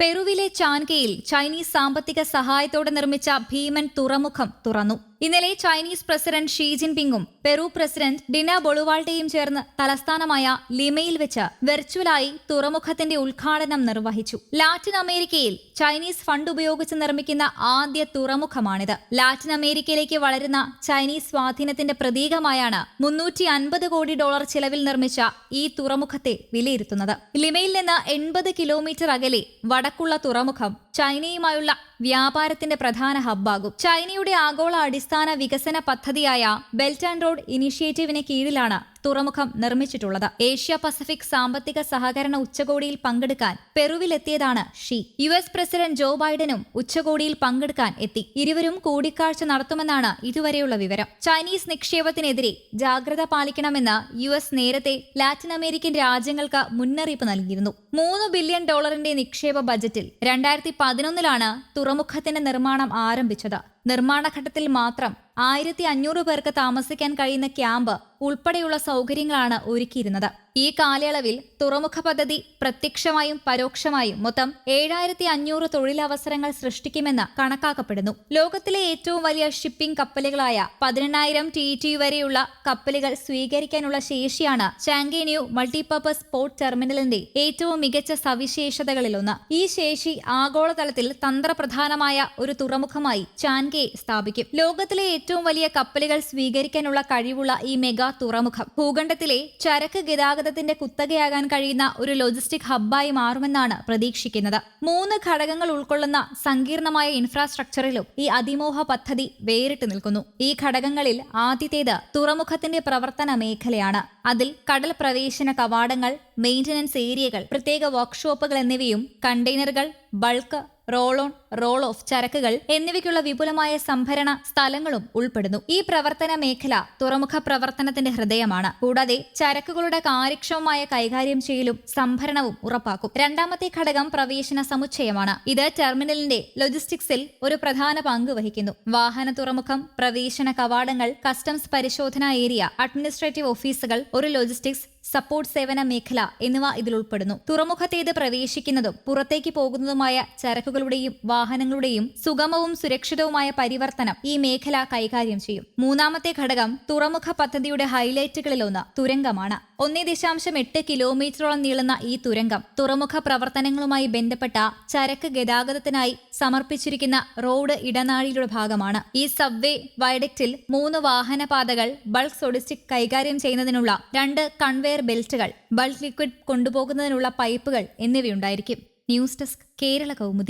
പെറുവിലെ ചാൻകയിൽ Chinese സാമ്പത്തിക സഹായത്തോടെ നിർമ്മിച്ച ഭീമൻ തുറമുഖം തുറന്നു. ഇന്നലെ ചൈനീസ് പ്രസിഡന്റ് ഷീ ജിൻപിങ്ങും പെറു പ്രസിഡന്റ് ഡിന ബൊളുവാൾട്ടയും ചേർന്ന് തലസ്ഥാനമായ ലിമയിൽ വെച്ച് വെർച്വലായി തുറമുഖത്തിന്റെ ഉദ്ഘാടനം നിർവഹിച്ചു. ലാറ്റിൻ അമേരിക്കയിൽ ചൈനീസ് ഫണ്ട് ഉപയോഗിച്ച് നിർമ്മിക്കുന്ന ആദ്യ തുറമുഖമാണിത്. ലാറ്റിൻ അമേരിക്കയിലേക്ക് വളരുന്ന ചൈനീസ് സ്വാധീനത്തിന്റെ പ്രതീകമായാണ് മുന്നൂറ്റി അൻപത് കോടി ഡോളർ ചിലവിൽ നിർമ്മിച്ച ഈ തുറമുഖത്തെ വിലയിരുത്തുന്നത്. ലിമയിൽ നിന്ന് എൺപത് കിലോമീറ്റർ അകലെ വടക്കുള്ള തുറമുഖം ചൈനയുമായുള്ള വ്യാപാരത്തിന്റെ പ്രധാന ഹബ്ബാകും. ചൈനയുടെ ആഗോള അടിസ്ഥാന വികസന പദ്ധതിയായ ബെൽറ്റ് ആൻഡ് റോഡ് ഇനിഷ്യേറ്റീവിന് കീഴിലാണ് തുറമുഖം നിർമ്മിച്ചിട്ടുള്ളത്. ഏഷ്യ പസഫിക് സാമ്പത്തിക സഹകരണ ഉച്ചകോടിയിൽ പങ്കെടുക്കാൻ പെറുവിലെത്തിയതാണ് Xi. U S president Joe ബൈഡനും ഉച്ചകോടിയിൽ പങ്കെടുക്കാൻ എത്തി. ഇരുവരും കൂടിക്കാഴ്ച നടത്തുമെന്നാണ് ഇതുവരെയുള്ള വിവരം. ചൈനീസ് നിക്ഷേപത്തിനെതിരെ ജാഗ്രത പാലിക്കണമെന്ന് യു എസ് നേരത്തെ ലാറ്റിൻ അമേരിക്കൻ രാജ്യങ്ങൾക്ക് മുന്നറിയിപ്പ് നൽകിയിരുന്നു. മൂന്ന് ബില്യൺ ഡോളറിന്റെ നിക്ഷേപ ബജറ്റിൽ രണ്ടായിരത്തി പതിനൊന്നിലാണ് തുറമുഖത്തിന്റെ നിർമ്മാണം ആരംഭിച്ചത്. നിർമ്മാണഘട്ടത്തിൽ മാത്രം ആയിരത്തി അഞ്ഞൂറ് പേർക്ക് താമസിക്കാൻ കഴിയുന്ന ക്യാമ്പ് ഉൾപ്പെടെയുള്ള സൗകര്യങ്ങളാണ് ഒരുക്കിയിരുന്നത് ഈ കാലയളവിൽ തുറമുഖ പദ്ധതി പ്രത്യക്ഷമായും പരോക്ഷമായും മൊത്തം ഏഴായിരത്തി അഞ്ഞൂറ് തൊഴിലവസരങ്ങൾ സൃഷ്ടിക്കുമെന്ന് കണക്കാക്കപ്പെടുന്നു. ലോകത്തിലെ ഏറ്റവും വലിയ ഷിപ്പിംഗ് കപ്പലുകളായ പതിനെണ്ണായിരം ടി ടി വരെയുള്ള കപ്പലുകൾ സ്വീകരിക്കാനുള്ള ശേഷിയാണ് ചാങ്കേന്യൂ മൾട്ടിപർപ്പസ് പോർട്ട് ടെർമിനലിന്റെ ഏറ്റവും മികച്ച സവിശേഷതകളിലൊന്ന്. ഈ ശേഷി ആഗോളതലത്തിൽ തന്ത്രപ്രധാനമായ ഒരു തുറമുഖമായി ചാൻകെ സ്ഥാപിക്കും. ലോകത്തിലെ ഏറ്റവും വലിയ കപ്പലുകൾ സ്വീകരിക്കാനുള്ള കഴിവുള്ള ഈ മെഗാ തുറമുഖം. ഭൂഖണ്ഡത്തിലെ ചരക്ക് ഗതാഗതത്തിന്റെ കുത്തകയാകാൻ കഴിയുന്ന ഒരു ലോജിസ്റ്റിക് ഹബ്ബായി മാറുമെന്നാണ് പ്രതീക്ഷിക്കുന്നത്. മൂന്ന് ഘടകങ്ങൾ ഉൾക്കൊള്ളുന്ന സങ്കീർണമായ ഇൻഫ്രാസ്ട്രക്ചറിലും ഈ അതിമോഹ പദ്ധതി വേറിട്ട് നിൽക്കുന്നു. ഈ ഘടകങ്ങളിൽ ആദ്യത്തേത് തുറമുഖത്തിന്റെ പ്രവർത്തന മേഖലയാണ്. അതിൽ കടൽ പ്രവേശന കവാടങ്ങൾ മെയിന്റനൻസ് ഏരിയകൾ പ്രത്യേക വർക്ക്ഷോപ്പുകൾ എന്നിവയും കണ്ടെയ്നറുകൾ bulk roll on roll off ചരക്കുകൾ എന്നിവയ്ക്കുള്ള വിപുലമായ സംഭരണ സ്ഥലങ്ങളും ഉൾപ്പെടുന്നു. ഈ പ്രവർത്തന മേഖല തുറമുഖ പ്രവർത്തനത്തിന്റെ ഹൃദയമാണ്. കൂടാതെ ചരക്കുകളുടെ കാര്യക്ഷമമായ കൈകാര്യം ചെയ്യലും സംഭരണവും ഉറപ്പാക്കും. രണ്ടാമത്തെ ഘടകം പ്രവേശന സമുച്ചയമാണ്. ഇത് ടെർമിനലിന്റെ ലോജിസ്റ്റിക്സിൽ ഒരു പ്രധാന പങ്ക് വഹിക്കുന്നു. വാഹന തുറമുഖം പ്രവേശന കവാടങ്ങൾ കസ്റ്റംസ് പരിശോധനാ ഏരിയ അഡ്മിനിസ്ട്രേറ്റീവ് ഓഫീസുകൾ ഒരു ലോജിസ്റ്റിക്സ് സപ്പോർട്ട് സേവന മേഖല എന്നിവ ഇതിൽ ഉൾപ്പെടുന്നു. തുറമുഖത്തേത് പ്രവേശിക്കുന്നതും പുറത്തേക്ക് പോകുന്നതുമായ ചരക്കുകളുടെയും വാഹനങ്ങളുടെയും സുഗമവും സുരക്ഷിതവുമായ പരിവർത്തനം ഈ മേഖല കൈകാര്യം ചെയ്യും. മൂന്നാമത്തെ ഘടകം തുറമുഖ പദ്ധതിയുടെ ഹൈലൈറ്റുകളിലൊന്ന് തുരങ്കമാണ്. ഒന്നേ ദശാംശം എട്ട് കിലോമീറ്ററോളം നീളുന്ന ഈ തുരങ്കം തുറമുഖ പ്രവർത്തനങ്ങളുമായി ബന്ധപ്പെട്ട ചരക്ക് ഗതാഗതത്തിനായി സമർപ്പിച്ചിരിക്കുന്ന റോഡ് ഇടനാഴിയുടെ ഭാഗമാണ്. ഈ സബ്വേ വയഡക്റ്റിൽ മൂന്ന് വാഹനപാതകൾ ബൾക്ക് സൊഡിസ്റ്റിക് കൈകാര്യം ചെയ്യുന്നതിനുള്ള രണ്ട് കൺവെയർ ബെൽറ്റുകൾ ബൾക്ക് ലിക്വിഡ് കൊണ്ടുപോകുന്നതിനുള്ള പൈപ്പുകൾ എന്നിവയുണ്ടായിരിക്കും. News desk Kerala Kaumudi.